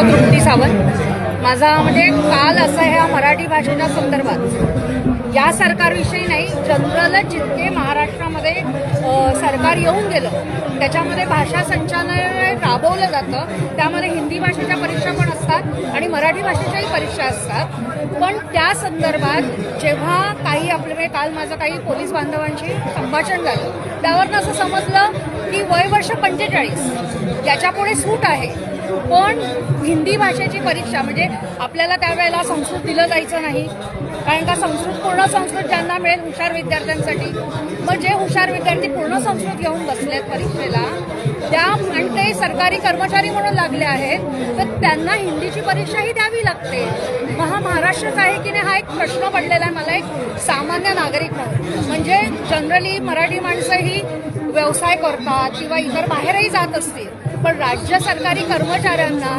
नाव तृप्ती सावंत. माझा म्हणजे काल असं ह्या मराठी भाषेच्या संदर्भात या सरकारविषयी नाही जनरलच जितके महाराष्ट्रामध्ये सरकार येऊन गेलं त्याच्यामध्ये भाषा संचालनालय राबवलं जातं त्यामध्ये हिंदी भाषेच्या परि असतात आणि मराठी भाषेच्याही परीक्षा असतात. पण त्या संदर्भात जेव्हा काही आपले म्हणजे काल माझं काही पोलीस बांधवांशी संभाषण झालं त्यावरनं असं समजलं की वय वर्ष पंचेचाळीस त्याच्यापुढे सूट आहे. पण हिंदी भाषेची परीक्षा म्हणजे आपल्याला त्यावेळेला संस्कृत दिलं जायचं नाही कारण का संस्कृत पूर्ण संस्कृत ज्यांना मिळेल हुशार विद्यार्थ्यांसाठी. मग जे हुशार विद्यार्थी पूर्ण संस्कृत घेऊन बसलेत परीक्षेला त्या आणि ते सरकारी कर्मचारी म्हणून लागले आहेत तर त्यांना हिंदीची परीक्षाही द्यावी लागते. मग हा महाराष्ट्रच आहे की नाही हा एक प्रश्न पडलेला आहे मला एक सामान्य नागरिक म्हणून. म्हणजे जनरली मराठी माणसं ही व्यवसाय करतात किंवा इतर बाहेरही जात असतील. पण राज्य सरकारी कर्मचाऱ्यांना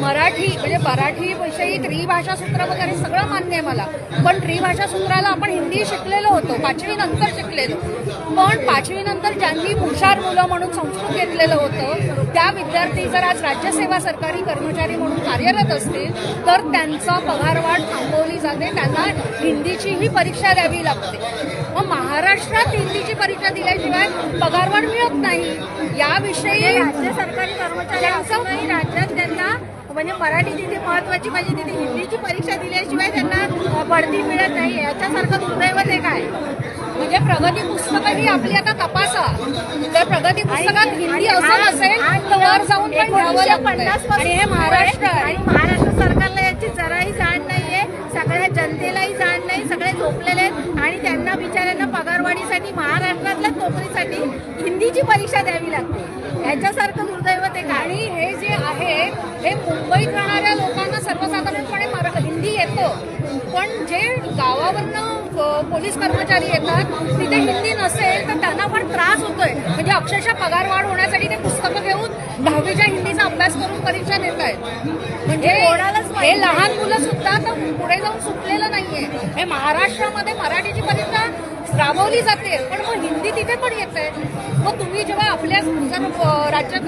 मराठी म्हणजे मराठी विषयी त्रिभाषा सूत्र वगैरे सगळं मान्य आहे मला. पण त्रिभाषा सूत्राला आपण हिंदी शिकलेलो होतो पाचवी नंतर शिकलेलो. पण पाचवी नंतर ज्यांनी हुशार मुलं म्हणून संस्कृत घेतलेलं होतं त्या विद्यार्थी जर आज राज्यसेवा सरकारी कर्मचारी म्हणून कार्यरत असतील तर त्यांचा पगारवाढ थांबवली जाते त्यांना हिंदीचीही परीक्षा द्यावी लागते. परीक्षा दिल्याशिवाय पगारवाढ मिळत नाही. याविषयी राज्य सरकारी कर्मचारी राज्यात त्यांना म्हणजे मराठी तिथे महत्वाची म्हणजे तिथे हिंदीची परीक्षा दिल्याशिवाय त्यांना बढती मिळत नाही. याच्यासारखं दुर्दैव ते काय म्हणजे प्रगती पुस्तकं ही आपली आता तपासा. जर प्रगती पुस्तकात हिंदी असं नसेल तर वर जाऊन पण घ्यावं आणि हे महाराष्ट्र आणि महाराष्ट्र सरकारला याची जराही जाण नाहीये. सगळ्या जनतेलाही जाण नाही. सगळे झोपलेले आणि त्यांना बिचाऱ्यांना पगारवाढीसाठी महाराष्ट्रातल्या नोकरीसाठी हिंदीची परीक्षा द्यावी लागते. याच्यासारखं दुर्दैव ते आणि हे जे आहे हे मुंबईत राहणाऱ्या लोकांना सर्वसाधारणपणे मरा हिंदी येतं. पण जे गावावरनं पोलीस कर्मचारी येतात तिथे हिंदी नसेल तर त्यांना पण त्रास होतोय. म्हणजे अक्षरशः पगारवाढ होण्यासाठी ते पुस्तकं घेऊन दहावीच्या हिंदी अभ्यास करून परीक्षा देत आहेत. म्हणजे हे लहान मुलं सुद्धा तर पुढे जाऊन सुटलेलं नाहीये. हे महाराष्ट्रामध्ये मराठीची परीक्षा राबवली जाते पण मग हिंदी तिथे पण येते मग तुम्ही जेव्हा जर राज्य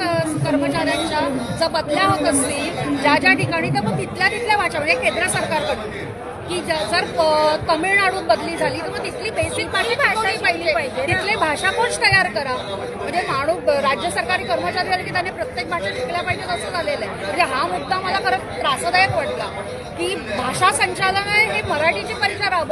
कर्मचाऱ्यांच्या जर बदल्या होत असतील ज्या ज्या ठिकाणी तर मग तिथल्या तिथल्या भाषा म्हणजे केंद्र सरकारकडून. की जर तमिळनाडूत बदली झाली तर मग तिथली बेसिक भाषा शिकवली पाहिजे? पाहिजे. तिथले भाषाकोश तयार करा? म्हणजे माणूस राज्य सरकारी कर्मचारी आले की त्याने प्रत्येक भाषा शिकल्या पाहिजेत असं झालेलं आहे. म्हणजे हा मुद्दा मला खरंच त्रासदायक वाटला. की भाषा संचालनालय हे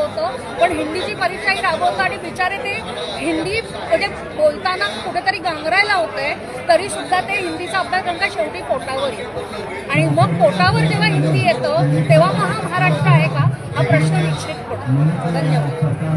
राबवतं. पण हिंदीची परीक्षाही राबवतं आणि बिचारे ते हिंदी म्हणजे बोलताना कुठेतरी गांगरायला होतंय तरी सुद्धा ते हिंदीचा अभ्यास त्यांचा शेवटी पोटावर येतो. आणि मग पोटावर जेव्हा हिंदी येतं तेव्हा मग हा महाराष्ट्र आहे का? हा प्रश्न निश्चित पडतो. धन्यवाद.